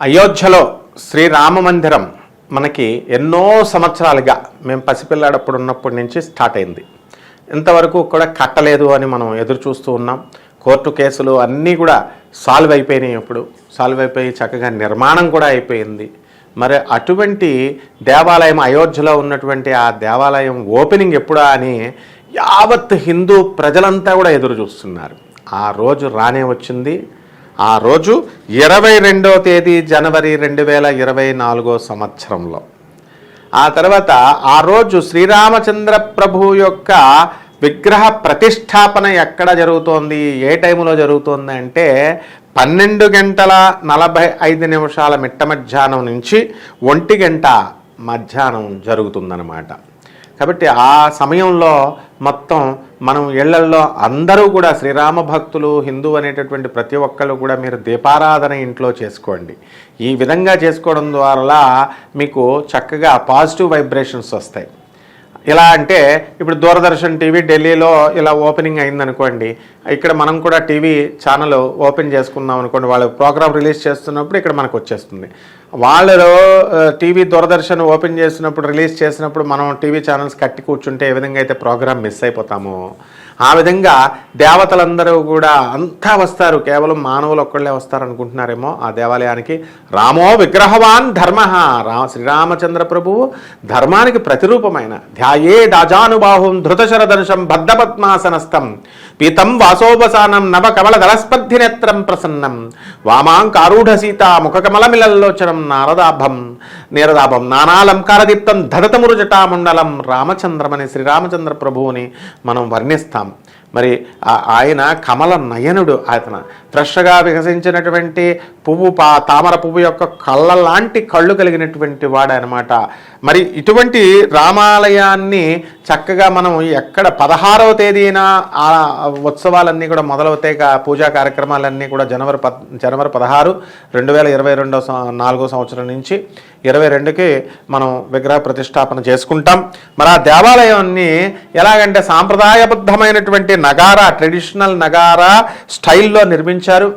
అయోధ్యలో శ్రీరామ మందిరం మనకి ఎన్నో సంవత్సరాలుగా మేము పసిపిల్లాడప్పుడు ఉన్నప్పటి నుంచి స్టార్ట్ అయింది. ఇంతవరకు కూడా కట్టలేదు అని మనం ఎదురు చూస్తూ ఉన్నాం. కోర్టు కేసులు అన్నీ కూడా సాల్వ్ అయిపోయినాయి ఇప్పుడు. సాల్వ్ అయిపోయి చక్కగా నిర్మాణం కూడా అయిపోయింది. మరి అటువంటి దేవాలయం అయోధ్యలో ఉన్నటువంటి ఆ దేవాలయం ఓపెనింగ్ ఎప్పుడా అని యావత్ హిందూ ప్రజలంతా కూడా ఎదురు చూస్తున్నారు. ఆ రోజు రానే వచ్చింది. ఆ రోజు ఇరవై రెండో తేదీ జనవరి రెండు వేల ఇరవై నాలుగో సంవత్సరంలో. ఆ తర్వాత ఆ రోజు శ్రీరామచంద్ర ప్రభు యొక్క విగ్రహ ప్రతిష్టాపన ఎక్కడ జరుగుతోంది ఏ టైంలో జరుగుతోంది అంటే పన్నెండు గంటల నలభై ఐదు నిమిషాల మిట్ట మధ్యాహ్నం నుంచి ఒంటి గంట మధ్యాహ్నం జరుగుతుందన్నమాట. కాబట్టి ఆ సమయంలో మొత్తం మనం ఇళ్ళల్లో అందరూ కూడా శ్రీరామ భక్తులు హిందూ అనేటటువంటి ప్రతి ఒక్కళ్ళు కూడా మీరు దీపారాధన ఇంట్లో చేసుకోండి. ఈ విధంగా చేసుకోవడం ద్వారా మీకు చక్కగా పాజిటివ్ వైబ్రేషన్స్ వస్తాయి. ఎలా అంటే ఇప్పుడు దూరదర్శన్ టీవీ ఢిల్లీలో ఇలా ఓపెనింగ్ అయిందనుకోండి ఇక్కడ మనం కూడా టీవీ ఛానల్ ఓపెన్ చేసుకున్నాం అనుకోండి వాళ్ళు ప్రోగ్రామ్ రిలీజ్ చేస్తున్నప్పుడు ఇక్కడ మనకు వచ్చేస్తుంది. వాళ్ళు టీవీ దూరదర్శన్ ఓపెన్ చేసినప్పుడు రిలీజ్ చేసినప్పుడు మనం టీవీ ఛానల్స్ కట్టి కూర్చుంటే ఏ విధంగా అయితే ప్రోగ్రామ్ మిస్ అయిపోతామో ఆ విధంగా దేవతలందరూ కూడా అంతా వస్తారు. కేవలం మానవులు ఒక్కళ్ళే వస్తారు అనుకుంటున్నారేమో ఆ దేవాలయానికి. రామో విగ్రహవాన్ ధర్మ. రా శ్రీరామచంద్ర ప్రభువు ధర్మానికి ప్రతిరూపమైన. ధ్యాయే దాజానుబాహుం ధృతశరదర్శం బద్ధపద్మాసనస్థం పీతం వాసోపసానం నవ కమల దళస్పద్ధి నేత్రం ప్రసన్నం. వామాంకారూఢ సీత ముఖకమలమిలల్లోచనం నారదాభం. నీరదాభం నానాలంకారదీప్తం ధదతమురు జటామండలం రామచంద్రమని శ్రీరామచంద్ర ప్రభువుని మనం వర్ణిస్తాం. మరి ఆయన కమల నయనుడు అతను. ఫ్రెష్గా వికసించినటువంటి పువ్వు పా తామర పువ్వు యొక్క కళ్ళ లాంటి కళ్ళు కలిగినటువంటి వాడనమాట. అనమాట మరి ఇటువంటి రామాలయాన్ని చక్కగా మనం ఎక్కడ పదహారవ తేదీన ఆ ఉత్సవాలన్నీ కూడా మొదలవుతాయి. కా- పూజా కార్యక్రమాలన్నీ కూడా జనవరి పద్ జనవరి పదహారు రెండు వేల ఇరవై రెండో నాలుగో సంవత్సరం నుంచి ఇరవై రెండుకి మనం విగ్రహ ప్రతిష్టాపన చేసుకుంటాం. మరి ఆ దేవాలయాన్ని ఎలాగంటే సాంప్రదాయబద్ధమైనటువంటి నగారా ట్రెడిషనల్ నగారా స్టైల్లో నిర్మించారు.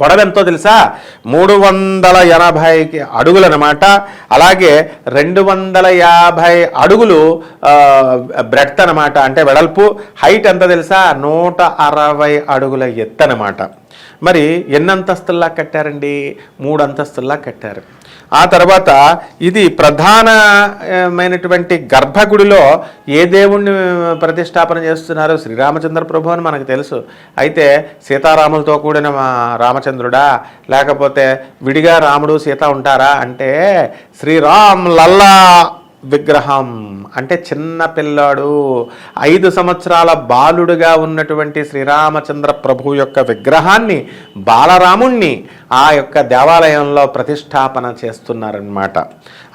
పొడవు ఎంతో తెలుసా? మూడు వందల ఎనభైకి అడుగులు అనమాట అలాగే రెండు వందల యాభై అడుగులు బ్రెడ్త్ అనమాట అంటే వెడల్పు. హైట్ ఎంత తెలుసా? నూట అరవై అడుగుల ఎత్తు అనమాట మరి ఎన్ని అంతస్తుల్లా కట్టారండి? మూడు అంతస్తుల్లా కట్టారు. ఆ తర్వాత ఇది ప్రధానమైనటువంటి గర్భగుడిలో ఏ దేవుణ్ణి ప్రతిష్టాపన చేస్తున్నారో శ్రీరామచంద్ర ప్రభు అని మనకు తెలుసు. అయితే సీతారాములతో కూడిన రామచంద్రుడా లేకపోతే విడిగా రాముడు సీత ఉంటారా అంటే శ్రీరామ్ లల్లా విగ్రహం. అంటే చిన్న పిల్లాడు ఐదు సంవత్సరాల బాలుడుగా ఉన్నటువంటి శ్రీరామచంద్ర ప్రభు యొక్క విగ్రహాన్ని బాలరాముణ్ణి ఆ యొక్క దేవాలయంలో ప్రతిష్టాపన చేస్తున్నారనమాట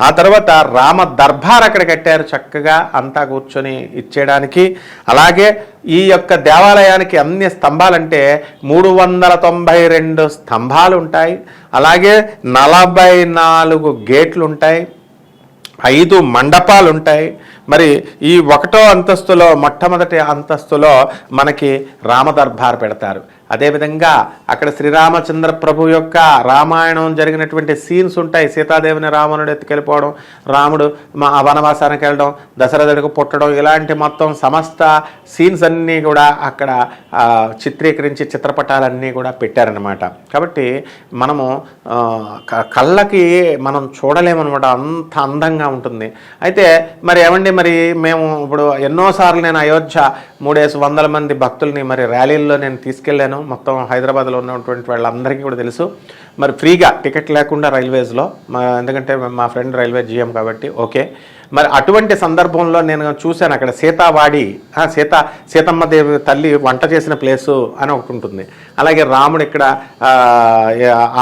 ఆ తర్వాత రామ దర్బార్ అక్కడ కట్టారు చక్కగా అంతా కూర్చొని ఇచ్చేయడానికి. అలాగే ఈ యొక్క దేవాలయానికి అన్ని స్తంభాలంటే మూడు వందల తొంభై రెండు స్తంభాలు ఉంటాయి అలాగే నలభై నాలుగు గేట్లు ఉంటాయి ఐదు మండపాలు ఉంటాయి మరి ఈ ఒకటో అంతస్తులో మొట్టమొదటి అంతస్తులో మనకి రామదర్బార్ పెడతారు. అదేవిధంగా అక్కడ శ్రీరామచంద్ర ప్రభు యొక్క రామాయణం జరిగినటువంటి సీన్స్ ఉంటాయి. సీతాదేవిని రావణుడు ఎత్తుకెళ్ళిపోవడం రాముడు మా వనవాసానికి వెళ్ళడం దశరథుడికి పుట్టడం ఇలాంటి మొత్తం సమస్త సీన్స్ అన్నీ కూడా అక్కడ చిత్రీకరించి చిత్రపటాలన్నీ కూడా పెట్టారనమాట కాబట్టి మనము కళ్ళకి మనం చూడలేమన్నమాట. అంత అందంగా ఉంటుంది. అయితే మరి ఏమండి మరి మేము ఇప్పుడు ఎన్నోసార్లు నేను అయోధ్య మూడేసి వందల మంది భక్తుల్ని మరి ర్యాలీల్లో నేను తీసుకెళ్ళాను. మొత్తం హైదరాబాద్లో ఉన్నటువంటి వాళ్ళందరికీ కూడా తెలుసు. మరి ఫ్రీగా టికెట్ లేకుండా రైల్వేస్లో మా ఎందుకంటే మా ఫ్రెండ్ రైల్వే జిఎం కాబట్టి ఓకే. మరి అటువంటి సందర్భంలో నేను చూశాను అక్కడ సీతావాడి సీత సీతమ్మ దేవి తల్లి వంట చేసిన ప్లేసు అని ఒకటి ఉంటుంది. అలాగే రాముడు ఇక్కడ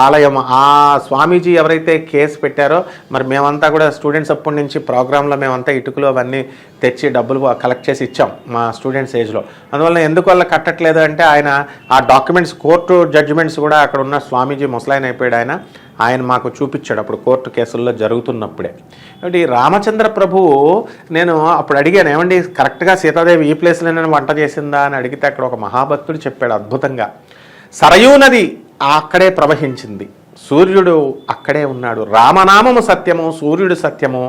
ఆలయం ఆ స్వామీజీ ఎవరైతే కేసు పెట్టారో మరి మేమంతా కూడా స్టూడెంట్స్ అప్పటి నుంచి ప్రోగ్రాంలో మేమంతా ఇటుకలు అవన్నీ తెచ్చి డబ్బులు కలెక్ట్ చేసి ఇచ్చాం మా స్టూడెంట్స్ ఏజ్లో. అందువల్ల ఎందుకు వల్ల కట్టట్లేదు అంటే ఆయన ఆ డాక్యుమెంట్స్ కోర్టు జడ్జిమెంట్స్ కూడా అక్కడ ఉన్న స్వామీజీ ముసలాయన అయిపోయాడు ఆయన. ఆయన మాకు చూపించాడు అప్పుడు కోర్టు కేసుల్లో జరుగుతున్నప్పుడే. కాబట్టి ఈ రామచంద్ర ప్రభువు నేను అప్పుడు అడిగాను ఏమండి కరెక్ట్గా సీతాదేవి ఈ ప్లేస్లోనే వంట చేసిందా? అని అడిగితే అక్కడ ఒక మహాభక్తుడు చెప్పాడు అద్భుతంగా. సరయూ నది అక్కడే ప్రవహించింది. సూర్యుడు అక్కడే ఉన్నాడు. రామనామము సత్యము సూర్యుడు సత్యము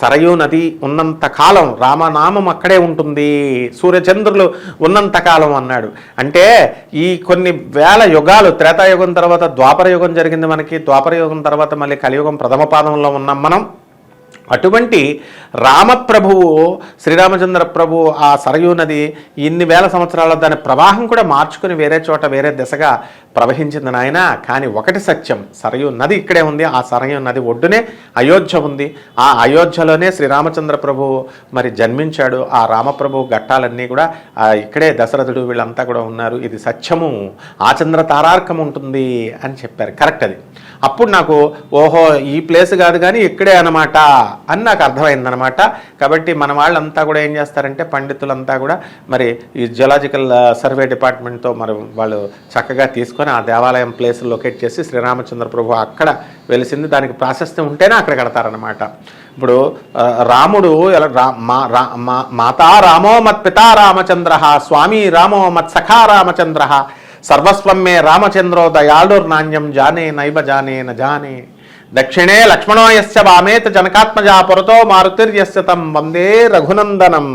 సరయూ నది ఉన్నంత కాలం రామనామం అక్కడే ఉంటుంది. సూర్యచంద్రులు ఉన్నంత కాలం అన్నాడు. అంటే ఈ కొన్ని వేల యుగాలు త్రేతాయుగం తర్వాత ద్వాపర యుగం జరిగింది మనకి. ద్వాపర యుగం తర్వాత మళ్ళీ కలియుగం ప్రథమ పాదంలో ఉన్నాం మనం. అటువంటి రామప్రభువు శ్రీరామచంద్ర ప్రభు ఆ సరయూ నది ఇన్ని వేల సంవత్సరాల దాని ప్రవాహం కూడా మార్చుకుని వేరే చోట వేరే దిశగా ప్రవహించింది నాయన కానీ ఒకటి సత్యం. సరయు నది ఇక్కడే ఉంది. ఆ సరయు నది ఒడ్డునే అయోధ్య ఉంది. ఆ అయోధ్యలోనే శ్రీరామచంద్ర ప్రభు మరి జన్మించాడు. ఆ రామప్రభు ఘట్టాలన్నీ కూడా ఇక్కడే దశరథుడు వీళ్ళంతా కూడా ఉన్నారు. ఇది సత్యము. ఆచంద్ర తారార్కం ఉంటుంది అని చెప్పారు. కరెక్ట్ అది. అప్పుడు నాకు ఓహో ఈ ప్లేస్ కాదు కానీ ఇక్కడే అనమాట అని నాకు అర్థమైందనమాట కాబట్టి మన వాళ్ళంతా కూడా ఏం చేస్తారంటే పండితులంతా కూడా మరి ఈ జియోలాజికల్ సర్వే డిపార్ట్మెంట్తో మరి వాళ్ళు చక్కగా తీసుకొని ఆ దేవాలయం ప్లేస్ లొకేట్ చేసి శ్రీరామచంద్ర ప్రభు అక్కడ వెలిసింది. దానికి ప్రాశస్త్యం ఉంటేనే అక్కడ కడతారనమాట ఇప్పుడు రాముడు ఎలా రా మా రా మా మాతా రామో మత్ పితా రామచంద్ర స్వామి రామో మత్ సఖా రామచంద్ర సర్వస్వం మే రామచంద్రో దయాళుర్నాణ్యం జానే నైవ జానే న జానే దక్షిణే లక్ష్మణో యస్య వామేత జనకాత్మజా పురతో మారుతిర్యస్య తం వందే రఘునందనం.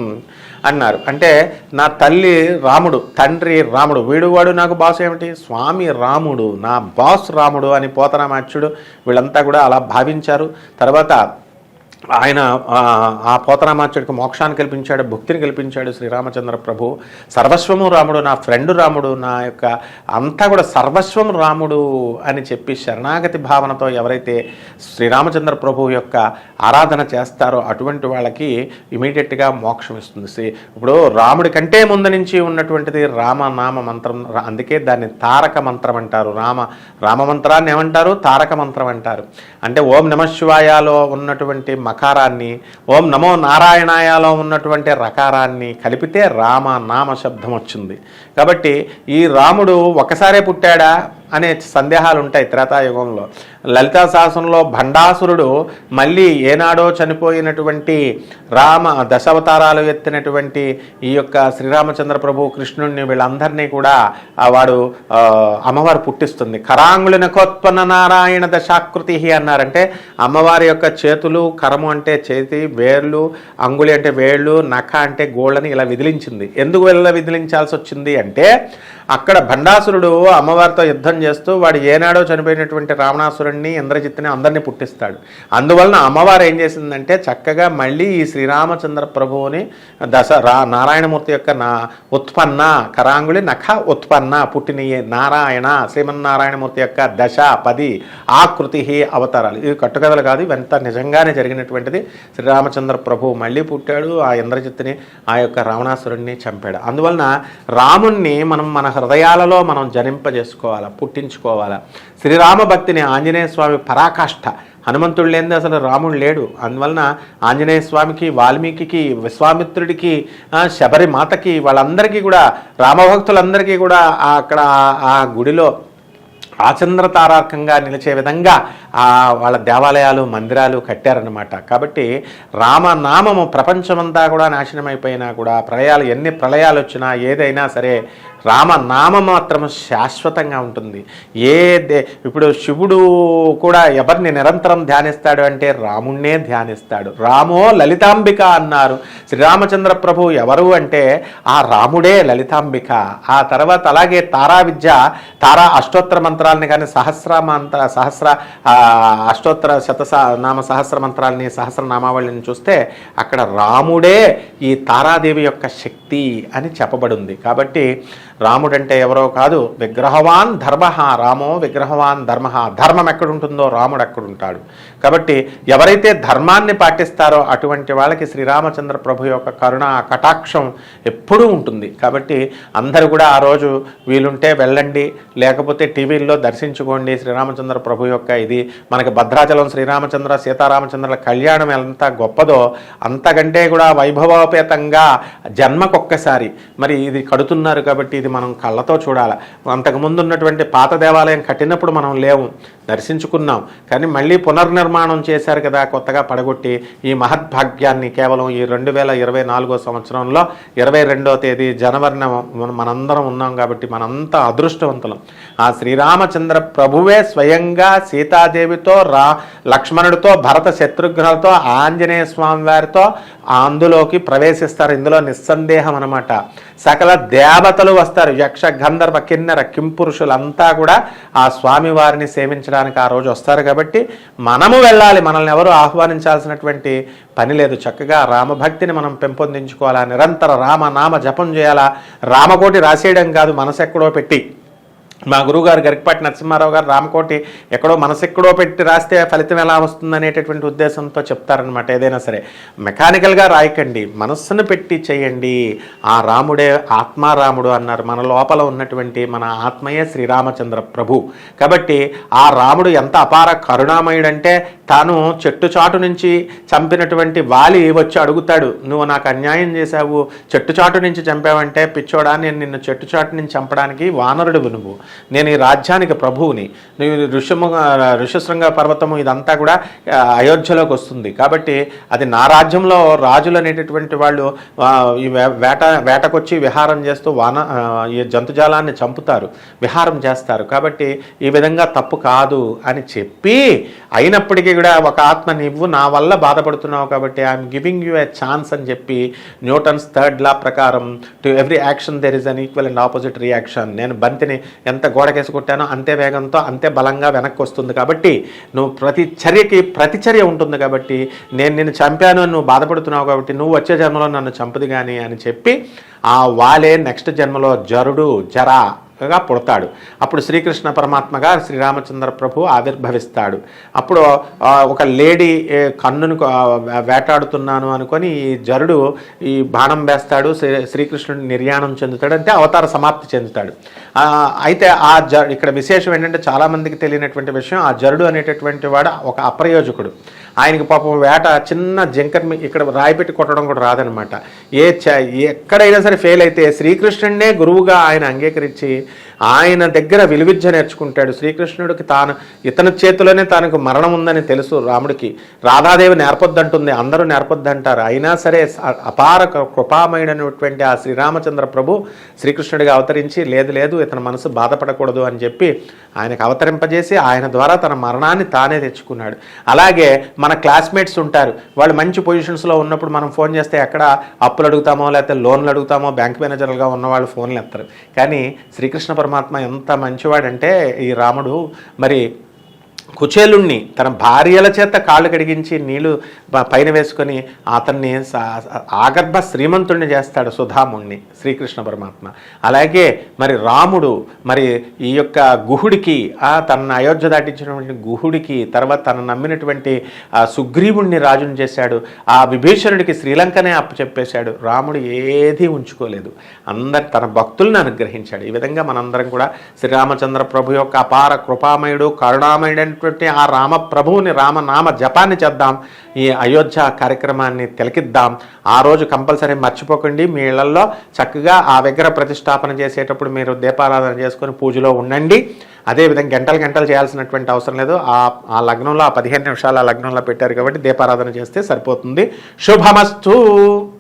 అన్నారు. అంటే నా తల్లి రాముడు తండ్రి రాముడు. వీడు వాడు నాకు బాస్ ఏమిటి? స్వామి రాముడు నా బాస్ రాముడు అని పోతనామాచ్యుడు వీళ్ళంతా కూడా అలా భావించారు. తర్వాత ఆయన ఆ, ఆ పోతనామాచుడికి మోక్షాన్ని కల్పించాడు భక్తిని కల్పించాడు శ్రీరామచంద్ర ప్రభు. సర్వస్వము రాముడు నా ఫ్రెండ్ రాముడు నా యొక్క అంతా కూడా సర్వస్వం రాముడు అని చెప్పి శరణాగతి భావనతో ఎవరైతే శ్రీరామచంద్ర ప్రభు యొక్క ఆరాధన చేస్తారో అటువంటి వాళ్ళకి ఇమీడియట్గా మోక్షం ఇస్తుంది. శ్రీ ఇప్పుడు రాముడి కంటే ముందు నుంచి ఉన్నటువంటిది రామనామ మంత్రం. రా- అందుకే దాన్ని తారక మంత్రం అంటారు. రామ రామ మంత్రాన్ని ఏమంటారు? తారక మంత్రం అంటారు. అంటే ఓం నమశివాయలో ఉన్నటువంటి మకారాన్ని ఓం నమో నారాయణాయలో ఉన్నటువంటి రకారాన్ని కలిపితే రామ నామ శబ్దం వచ్చింది. కాబట్టి ఈ రాముడు ఒకసారే పుట్టాడా? అనే సందేహాలు ఉంటాయి త్రేతాయుగంలో. లలితా శాసనంలో భండాసురుడు మళ్ళీ ఏనాడో చనిపోయినటువంటి రామ దశావతారాలు ఎత్తినటువంటి ఈ యొక్క శ్రీరామచంద్ర ప్రభు కృష్ణుడిని వీళ్ళందరినీ కూడా వాడు అమ్మవారు పుట్టిస్తుంది. కరాంగుళి నకోత్పన్న నారాయణ దశాకృతి అన్నారంటే అమ్మవారి యొక్క చేతులు కరము అంటే చేతి వేర్లు అంగుళి అంటే వేళ్ళు నఖ అంటే గోళ్ళని ఇలా విదిలించింది. ఎందుకు ఇలా విదిలించాల్సి వచ్చింది అంటే అక్కడ భండాసురుడు అమ్మవారితో యుద్ధం చేస్తూ వాడు ఏనాడో చనిపోయినటువంటి రావణాసురుణ్ణి ఇంద్రజిత్తుని అందరినీ పుట్టిస్తాడు. అందువలన అమ్మవారు ఏం చేసిందంటే చక్కగా మళ్ళీ ఈ శ్రీరామచంద్ర ప్రభువుని దశ రా నారాయణమూర్తి యొక్క నా ఉత్పన్న కరాంగుళి నఖ ఉత్పన్న పుట్టిన నారాయణ శ్రీమన్నారాయణమూర్తి యొక్క దశ పది ఆకృతి అవతారాలు. ఇవి కట్టుకథలు కాదు ఇవంతా నిజంగానే జరిగినటువంటిది. శ్రీరామచంద్ర ప్రభు మళ్ళీ పుట్టాడు ఆ ఇంద్రజిత్తుని ఆ యొక్క రావణాసురుణ్ణి చంపాడు. అందువలన రాముణ్ణి మనం మన హృదయాలలో మనం జనింపజేసుకోవాలా పుట్టించుకోవాలా. శ్రీరామ భక్తిని ఆంజనేయ స్వామి పరాకాష్ఠ హనుమంతుడు లేనిది అసలు రాముడు లేడు. అందువలన ఆంజనేయ స్వామికి వాల్మీకి విశ్వామిత్రుడికి శబరి మాతకి వాళ్ళందరికీ కూడా రామభక్తులందరికీ కూడా అక్కడ ఆ- గుడిలో ఆచంద్ర తారార్కంగా నిలిచే విధంగా వాళ్ళ దేవాలయాలు మందిరాలు కట్టారనమాట కాబట్టి రామనామము ప్రపంచమంతా కూడా నాశనమైపోయినా కూడా ప్రళయాలు ఎన్ని ప్రళయాలు వచ్చినా ఏదైనా సరే రామనామం మాత్రం శాశ్వతంగా ఉంటుంది. ఏ దే ఇప్పుడు శివుడు కూడా ఎవరిని నిరంతరం ధ్యానిస్తాడు అంటే రాముణ్ణే ధ్యానిస్తాడు. రామో లలితాంబిక అన్నారు. శ్రీరామచంద్ర ప్రభు ఎవరు అంటే ఆ రాముడే లలితాంబిక. ఆ తర్వాత అలాగే తారా విద్య తారా అష్టోత్తర మంత్రాలని కానీ సహస్ర మంత్ర సహస్ర ఆ, అష్టోత్తర శత నామ సహస్ర మంత్రాలని సహస్రనామావళిని చూస్తే అక్కడ రాముడే ఈ తారాదేవి యొక్క శక్తి అని చెప్పబడింది. కాబట్టి రాముడంటే ఎవరో కాదు విగ్రహవాన్ ధర్మ రామో విగ్రహవాన్ ధర్మ ధర్మం ఎక్కడుంటుందో రాముడు ఎక్కడుంటాడు కాబట్టి ఎవరైతే ధర్మాన్ని పాటిస్తారో అటువంటి వాళ్ళకి శ్రీరామచంద్ర ప్రభు యొక్క కరుణ కటాక్షం ఎప్పుడూ ఉంటుంది. కాబట్టి అందరూ కూడా ఆ రోజు వీలుంటే వెళ్ళండి. లేకపోతే టీవీల్లో దర్శించుకోండి శ్రీరామచంద్ర ప్రభు యొక్క ఇది. మనకి భద్రాచలం శ్రీరామచంద్ర సీతారామచంద్రుల కళ్యాణం ఎంత గొప్పదో అంతకంటే కూడా వైభవోపేతంగా జన్మకొక్కసారి. మరి ఇది కడుతున్నారు కాబట్టి ఇది మనం కళ్ళతో చూడాలి. అంతకుముందు ఉన్నటువంటి పాత దేవాలయం కట్టినప్పుడు మనం లేవు దర్శించుకున్నాం. కానీ మళ్ళీ పునర్నిర్మాణం పునర్నిర్మాణం చేశారు కదా కొత్తగా పడగొట్టి ఈ మహద్భాగ్యాన్ని కేవలం ఈ రెండు వేల ఇరవై నాలుగో సంవత్సరంలో ఇరవై రెండో తేదీ జనవరిన మనందరం ఉన్నాం కాబట్టి మనంతా అదృష్టవంతులం. ఆ శ్రీరామచంద్ర ప్రభువే స్వయంగా సీతాదేవితో రా లక్ష్మణుడితో భరత శత్రుఘ్నులతో ఆంజనేయ స్వామి వారితో అందులోకి ప్రవేశిస్తారు. ఇందులో నిస్సందేహం అనమాట సకల దేవతలు వస్తారు. యక్ష గంధర్వ కిన్నెర కింపురుషులంతా కూడా ఆ స్వామి వారిని సేవించడానికి ఆ రోజు వస్తారు కాబట్టి మనము వెళ్ళాలి. మనల్ని ఎవరు ఆహ్వానించాల్సినటువంటి పని లేదు. చక్కగా రామభక్తిని మనం పెంపొందించుకోవాలా? నిరంతర రామ నామ జపం చేయాలా? రామకోటి రాసేయడం కాదు. మనసు ఎక్కడో పెట్టి మా గురువుగారు గరికపాటి నరసింహారావు గారు రామకోటి ఎక్కడో మనసెక్కడో పెట్టి రాస్తే ఫలితం ఎలా వస్తుంది అనేటటువంటి ఉద్దేశంతో చెప్తారనమాట ఏదైనా సరే మెకానికల్గా రాయకండి మనస్సును పెట్టి చేయండి. ఆ రాముడే ఆత్మారాముడు అన్నారు. మన లోపల ఉన్నటువంటి మన ఆత్మయే శ్రీరామచంద్ర ప్రభు. కాబట్టి ఆ రాముడు ఎంత అపార కరుణామయుడంటే తాను చెట్టు చాటు నుంచి చంపినటువంటి వాలి వచ్చి అడుగుతాడు నువ్వు నాకు అన్యాయం చేశావు చెట్టు చాటు నుంచి చంపావంటే పిచ్చోడా నేను నిన్ను చెట్టు చాటు నుంచి చంపడానికి వానరుడు నువ్వు. నేను ఈ రాజ్యానికి ప్రభువుని నువ్వు ఋషము ఋషశృంగ పర్వతము ఇదంతా కూడా అయోధ్యలోకి వస్తుంది. కాబట్టి అది నా రాజ్యంలో రాజులు అనేటటువంటి వాళ్ళు ఈ వేట వేటకొచ్చి విహారం చేస్తూ వాన ఈ జంతుజాలాన్ని చంపుతారు విహారం చేస్తారు. కాబట్టి ఈ విధంగా తప్పు కాదు అని చెప్పి అయినప్పటికీ కూడా ఒక ఆత్మ నువ్వు నా వల్ల బాధపడుతున్నావు కాబట్టి I'm giving you a chance అని చెప్పి న్యూటన్స్ థర్డ్ లా ప్రకారం to every action there is an equal and opposite reaction నేను బంతిని ఎంత ఎంత గోడకేసి కొట్టానో అంతే వేగంతో అంతే బలంగా వెనక్కి వస్తుంది. కాబట్టి నువ్వు ప్రతి చర్యకి ప్రతిచర్య ఉంటుంది కాబట్టి నేను నిన్ను చంపాను అని నువ్వు బాధపడుతున్నావు కాబట్టి నువ్వు వచ్చే జన్మలో నన్ను చంపదు కానీ అని చెప్పి ఆ వాలే నెక్స్ట్ జన్మలో జరుడు జరా గా పుడతాడు. అప్పుడు శ్రీకృష్ణ పరమాత్మగా శ్రీరామచంద్ర ప్రభు ఆవిర్భవిస్తాడు. అప్పుడు ఒక లేడీ కన్నును వేటాడుతున్నాను అనుకొని ఈ జరుడు ఈ బాణం వేస్తాడు శ్రీ- శ్రీకృష్ణుడు నిర్యాణం చెందుతాడు అంటే అవతార సమాప్తి చెందుతాడు. అయితే ఆ జ ఇక్కడ విశేషం ఏంటంటే చాలామందికి తెలియనటువంటి విషయం ఆ జరుడు అనేటటువంటి వాడు ఒక అప్రయోజకుడు. ఆయనకి పాపం వేట చిన్న జంకర్ ఇక్కడ రాయిపెట్టి కొట్టడం కూడా రాదనమాట. ఏ చ ఎక్కడైనా సరే ఫెయిల్ అయితే శ్రీకృష్ణుడినే గురువుగా ఆయన అంగీకరించి ఆయన దగ్గర విలువిద్య నేర్చుకుంటాడు. శ్రీకృష్ణుడికి తాను ఇతని చేతిలోనే తనకు మరణం ఉందని తెలుసు రాముడికి. రాధాదేవి నేర్పొద్దంటుంది. అందరూ నేర్పొద్దంటారు. అయినా సరే అపార కృపామయుడైనటువంటి ఆ శ్రీరామచంద్ర ప్రభు శ్రీకృష్ణుడిగా అవతరించి లేదు లేదు ఇతని మనసు బాధపడకూడదు అని చెప్పి ఆయనకు అవతరింపజేసి ఆయన ద్వారా తన మరణాన్ని తానే తెచ్చుకున్నాడు. అలాగే మన క్లాస్మేట్స్ ఉంటారు. వాళ్ళు మంచి పొజిషన్స్లో ఉన్నప్పుడు మనం ఫోన్ చేస్తే ఎక్కడ అప్పులు అడుగుతామో లేకపోతే లోన్లు అడుగుతామో బ్యాంక్ మేనేజర్లుగా ఉన్న వాళ్ళు ఫోన్లు ఎత్తారు. కానీ శ్రీకృష్ణ పరమాత్మ ఎంత మంచివాడంటే ఈ రాముడు మరి కుచేలుణ్ణి తన భార్యల చేత కాళ్ళు కడిగించి నీళ్ళు పైన వేసుకొని అతన్ని ఆగర్భ శ్రీమంతుణ్ణి చేస్తాడు సుధాముణ్ణి శ్రీకృష్ణ పరమాత్మ. అలాగే మరి రాముడు మరి ఈ యొక్క గుహుడికి ఆ తన అయోధ్య దాటించినటువంటి గుహుడికి తర్వాత తను నమ్మినటువంటి సుగ్రీవుణ్ణి రాజుని చేశాడు. ఆ విభీషణుడికి శ్రీలంకనే అప్పచెప్పేశాడు రాముడు ఏదీ ఉంచుకోలేదు. అందరు తన భక్తులను అనుగ్రహించాడు. ఈ విధంగా మనందరం కూడా శ్రీరామచంద్ర ప్రభు యొక్క అపార కృపామయుడు కరుణామయుడైనటువంటి ఆ రామ ప్రభువుని రామనామ జపాన్ని చేద్దాం. ఈ అయోధ్య కార్యక్రమాన్ని తిలకిద్దాం. ఆ రోజు కంపల్సరీ మర్చిపోకండి. మీ ఇళ్ళలో చక్కగా ఆ విగ్రహ ప్రతిష్టాపన చేసేటప్పుడు మీరు దీపారాధన చేసుకొని పూజలో ఉండండి. అదేవిధంగా గంటలు గంటలు చేయాల్సినటువంటి అవసరం లేదు. ఆ ఆ లగ్నంలో ఆ పదిహేను ఆ లగ్నంలో పెట్టారు కాబట్టి దీపారాధన చేస్తే సరిపోతుంది. శుభమస్తు.